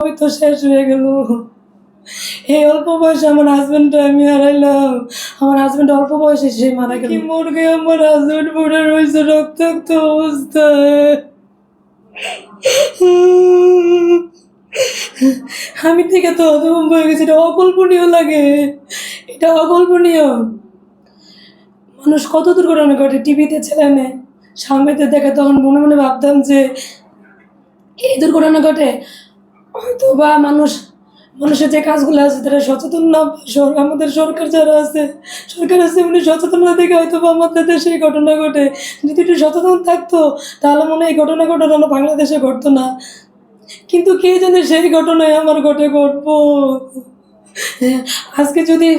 আমি তো শেষ হয়ে গেল। এই অল্প বয়সে আমার হাজবেন্ডটা আমি হারাইলাম। আমার হাজবেন্ড অল্প বয়সে সে মারা গেল। কি মুরগে আমার হাজবেন্ড পড়ে রয়েছে রক্তাক্ত অবস্থায়। আমি থেকে তো হতভম্ব হয়ে গেছি এটা অকল্পনীয় লাগে। এটা অকল্পনীয়। মানুষ কত দুর্ঘটনা ঘটে টিভিতে ছেলে নেয় সামনেতে দেখে তখন মনে মনে ভাবতাম যে এই দুর্ঘটনা ঘটে হয়তো বা মানুষ, মানুষের যে কাজগুলো আছে তারা সচেতন না আমাদের সরকার যারা আছে, সরকার আছে উনি সচেতন না দেখে হয়তো বা আমাদের দেশে এই ঘটনা ঘটে। যদি একটু সচেতন থাকতো, তাহলে মনে হয় এই ঘটনা ঘটনা বাংলাদেশে ঘটতো না। কিন্তু কে জানে সেই ঘটনায় আমার ঘটে ঘটবো? আজকে যদি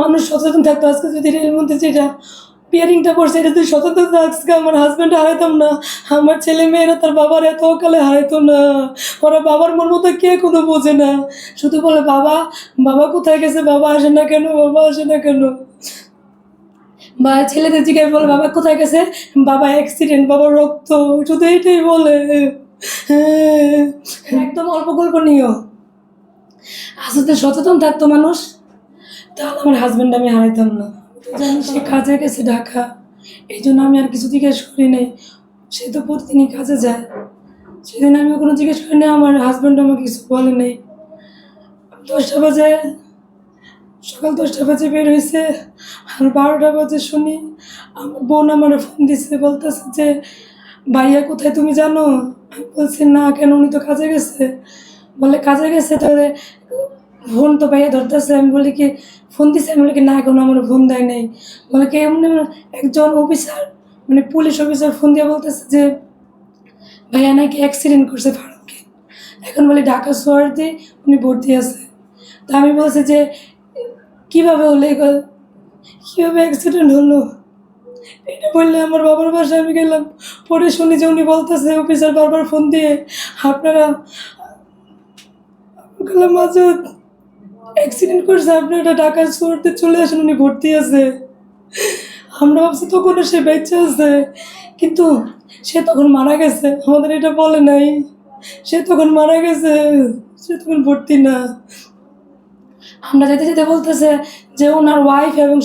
মানুষ সচেতন থাকতো, আজকে যদি মধ্যে যেটা পিয়ারিংটা করছে এটা যদি সচেতন আজকে আমার হাজব্যান্ড হারাইতাম না আমার ছেলে মেয়েরা তার বাবার এত অকালে হারাইতো না ওরা বাবার মন মতো কে কোনো বোঝে না শুধু বলে বাবা বাবা কোথায় গেছে? বাবা আসে না কেন? বাবা আসে না কেন? বা ছেলেদের জিজ্ঞাসা বলে বাবা কোথায় গেছে? বাবা অ্যাক্সিডেন্ট বাবা রক্ত শুধু এইটাই বলে। হ্যাঁ, একদম অল্প কল্পনীয় আসলে সচেতন থাকতো মানুষ তাহলে আমার হাজব্যান্ড আমি হারাইতাম না। জানি সে কাজে গেছে ঢাকা। এই জন্য আমি আর কিছু জিজ্ঞেস করি নাই। সে তো প্রতিদিনই কাজে যায়। সেদিন আমি কোনো জিজ্ঞেস করি না আমার হাজব্যান্ড আমাকে কিছু বলে নেই। দশটা বাজে, সকাল দশটা বাজে বের হয়েছে। আর বারোটা বাজে শুনি আমার বোন আমার ফোন দিছে, বলতেছে যে, ভাইয়া, কোথায় তুমি জানো? আমি বলছি, না, কেন? উনি তো কাজে গেছে। বলে, কাজে গেছে? তাহলে ফোন তো ভাইয়া ধরতেছে, আমি বলি কি, ফোন দিছে, আমি বলি কি, না এখন আমার ফোন দেয় নাই। বলে কি, এমনি একজন অফিসার মানে পুলিশ অফিসার ফোন দিয়ে বলতেছে যে, ভাইয়া নাকি অ্যাক্সিডেন্ট করছে ফারুককে। এখন বলি ঢাকা সোয়ারতে উনি ভর্তি আছে। তা আমি বলছি যে, কীভাবে হলো এগুলো কীভাবে অ্যাক্সিডেন্ট হলো? এটা বললে আমার বাবার বাসায় আমি গেলাম। পরে শুনি যে উনি বলতেছে অফিসার বারবার ফোন দিয়ে, আপনারা, গেলাম মাঝে অ্যাক্সিডেন্ট করছে আপনারা ঢাকার শহরতে চলে আসেন, উনি ভর্তি আছে। আমরা ভাবছি তখন সে বেঁচে আছে, কিন্তু সে তখন মারা গেছে, আমাদের এটা বলে নাই। সে তখন মারা গেছে, সে তখন ভর্তি না। আমরা যেতে যেতে বলতেছে যে ওনার ওয়াইফ এবং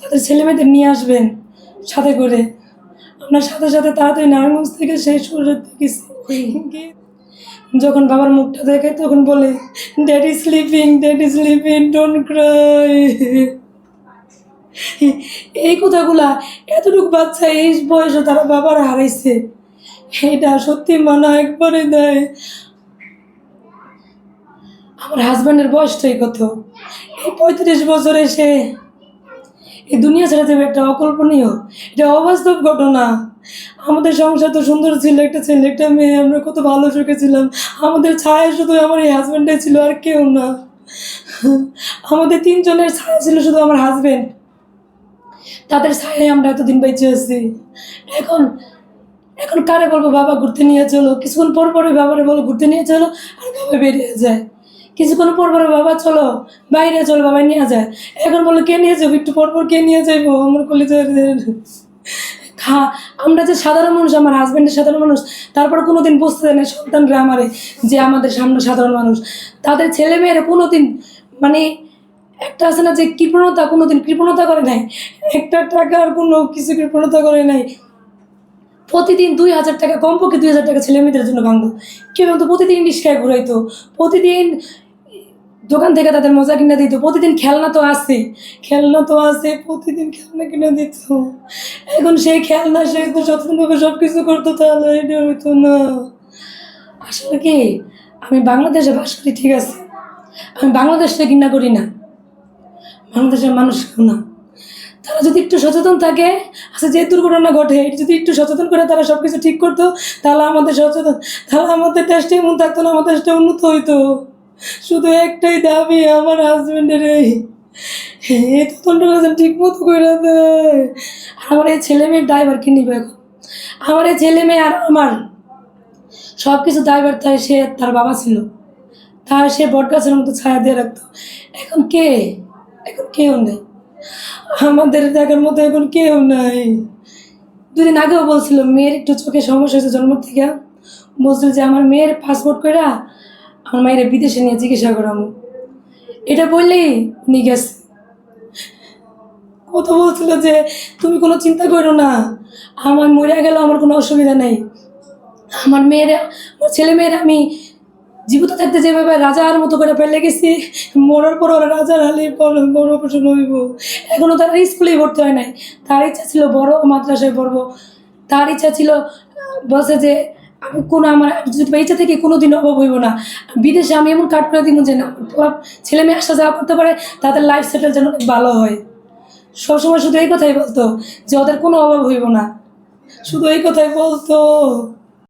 তাদের ছেলে মেয়েদের নিয়ে আসবেন, সাথে করে। আমরা সাথে সাথে তাড়াতাড়ি নারায়ণগঞ্জ থেকে সেই সুরের থেকে যখন বাবার মুখটা দেখে তখন বলে dad is sleeping dad is sleeping don't cry এই কথাগুলা এতটুকু বাচ্চা এই বয়সে তারা বাবার হারাইছে। এটা সত্যি মানা একবারে দেয়। আমার হাজব্যান্ডের বয়সটাই কত? এই পঁয়ত্রিশ বছরে সে এই দুনিয়া ছেড়ে দেবে একটা অকল্পনীয়, এটা অবাস্তব ঘটনা। আমাদের সংসার তো সুন্দর ছিল, একটা ছেলে, একটা মেয়ে, আমরা কত ভালো সুখে ছিলাম। আমাদের ছায়া শুধু আমার এই হাজব্যান্ডে ছিল আর কেউ না। আমাদের তিনজনের ছায়া ছিল শুধু আমার হাজব্যান্ড তাদের ছায়ায় আমরা এতদিন বেঁচে আছি। এখন এখন কারে বলব, বাবা ঘুরতে নিয়ে চলো, কিছুক্ষণ পর পরে বাবারে বলো, ঘুরতে নিয়ে চলো, আর বাবা বেরিয়ে যায়। কিছুক্ষণ পর পরে বাবা, চলো, বাইরে চলো বাবা নিয়ে যায়। এখন বলো, কে নিয়ে যাব? একটু পর পর কে নিয়ে যাইবো? আমার কলেজের খা, আমরা যে সাধারণ মানুষ, আমার হাজব্যান্ডের সাধারণ মানুষ, তারপর কোনো দিন বুঝতে দেয় না সন্তানরা আমারে, যে আমাদের সামনে সাধারণ মানুষ। তাদের ছেলে মেয়েরা কোনো দিন মানে একটা আছে না যে কৃপণতা কোনো দিন কৃপণতা করে নাই। একটা টাকার কোনো কিছু কৃপণতা করে নাই। প্রতিদিন দুই হাজার টাকা, কমপক্ষে দুই হাজার টাকা ছেলে মেয়েদের জন্য ভাঙতো। কেউ ভাঙতো প্রতিদিন রিক্সায় ঘুরাইতো, প্রতিদিন দোকান থেকে তাদের মজা কিনে দিত। প্রতিদিন খেলনা তো আসে খেলনা তো আসে প্রতিদিন খেলনা কিনে দিত। এখন সেই খেলনা, সে তো সচেতনভাবে সব কিছু করতো তাহলে এটা হইতো না। আসলে কি, আমি বাংলাদেশে বাস করি, ঠিক আছে? আমি বাংলাদেশে ঘৃণা করি না। বাংলাদেশের মানুষ না। তারা যদি একটু সচেতন থাকে আচ্ছা যে দুর্ঘটনা ঘটে যদি একটু সচেতন করে তারা সব কিছু ঠিক করতো, তাহলে আমাদের সচেতন, তাহলে আমাদের দেশটা এমন থাকতো না, আমাদের দেশটা উন্নত হইতো। শুধু একটাই দাবি, আমার হাজবেন্ডের এই ঠিক মতো করে আমার এই ছেলে মেয়ের ড্রাইভার কি নিবে এখন? আমার এই ছেলে মেয়ে আর আমার সব কিছু ড্রাইভার তাই সে তার বাবা ছিল। তার সে বটগাছের মতো ছায়া দিয়ে রাখতো। এখন কে? এখন কেউ নেই। আমাদের দেখার মতো এখন কেউ নাই। দুদিন আগেও বলছিল মেয়ের একটু চোখে সমস্যা হয়েছে জন্ম থেকে। বলছিল যে, আমার মেয়ের পাসপোর্ট করে আমার মায়ের বিদেশে নিয়ে চিকিৎসা করামো এটা বললেই উনি গেছে। কত বলছিল যে, তুমি কোনো চিন্তা করো না। আমার মরে গেল আমার কোনো অসুবিধা নেই। আমার মেয়েরা, আমার ছেলে মেয়েরা আমি জীবিত থাকতে যেভাবে রাজার মতো করে ফেলে গেছি, মরার পর ওরা রাজার হালি বড় বড় প্রশ্ন হইব। এখনও তার স্কুলেই ভর্তি হয় নাই। তার ইচ্ছা ছিল বড় মাদ্রাসায় পড়ব। তার ইচ্ছা ছিল বসে যে আমি কোনো আমার যদি বেঁচে থেকে কোনো দিন অভাব হইব না। বিদেশে আমি এমন কাট করে দিব যে না ছেলে মেয়ে আসা যাওয়া করতে পারে, তাদের লাইফ সেটেল যেন ভালো হয়। সবসময় শুধু এই কথাই বলতো যে ওদের কোনো অভাব হইব না। শুধু এই কথাই বলতো।